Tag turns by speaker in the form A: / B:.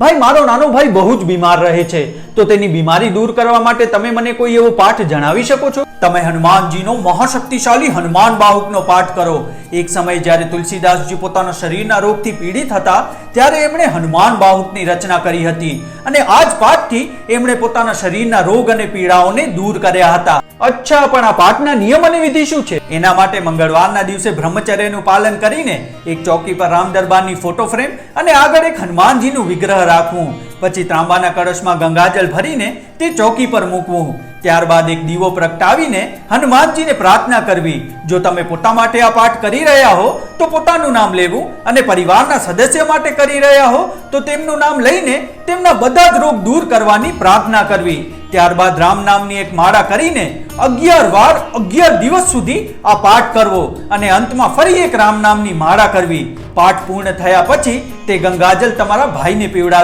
A: ભાઈ, મારો નાનો ભાઈ બહુ જ બીમાર રહે છે. તો તેની બીમારી દૂર કરવા માટે તમે મને કોઈ એવો પાઠ જણાવી શકો છો? તમે હનુમાનજીનો મહાશક્તિશાળી હનુમાન બાહુકનો પાઠ કરો. એક સમયે જ્યારે તુલસીદાસજી પોતાના શરીરના રોગથી પીડિત હતા ત્યારે એમણે હનુમાન બાહુકની રચના કરી હતી અને આ જ પાઠથી એમણે પોતાના શરીરના રોગ અને પીડાઓને દૂર કર્યા હતા. અચ્છા, પણ આ પાઠના નિયમ અને વિધિ શું છે? એના માટે મંગળવારના દિવસે બ્રહ્મચર્યનું પાલન કરીને એક ચોકી પર રામ દરબારની ફોટો ફ્રેમ અને આગળ એક હનુમાનજીનું વિગ્રહ રાખવું. પછી ત્રાંબાના કળશમાં ગંગાજળ ભરીને તે ચોકી પર મૂકવું. ત્યારબાદ એક દીવો પ્રગટાવીને હનુમાનજીને પ્રાર્થના કરવી. જો તમે પોતા માટે આ પાઠ કરી રહ્યા હો, તો પોતાનું નામ લેવું અને પરિવારના સદસ્ય માટે કરી રહ્યા હો, તો તેમનું નામ લઈને તેમના બધા જ રોગ દૂર કરવાની પ્રાર્થના કરવી. ત્યારબાદ રામ નામની એક માળા કરીને અગિયાર વાર, અગિયાર દિવસ સુધી આ પાઠ કરવો અને અંતમાં ફરી એક રામ નામની માળા કરવી. પાઠ પૂર્ણ થયા પછી તે ગંગાજલ તમારા ભાઈને પીવડાવી.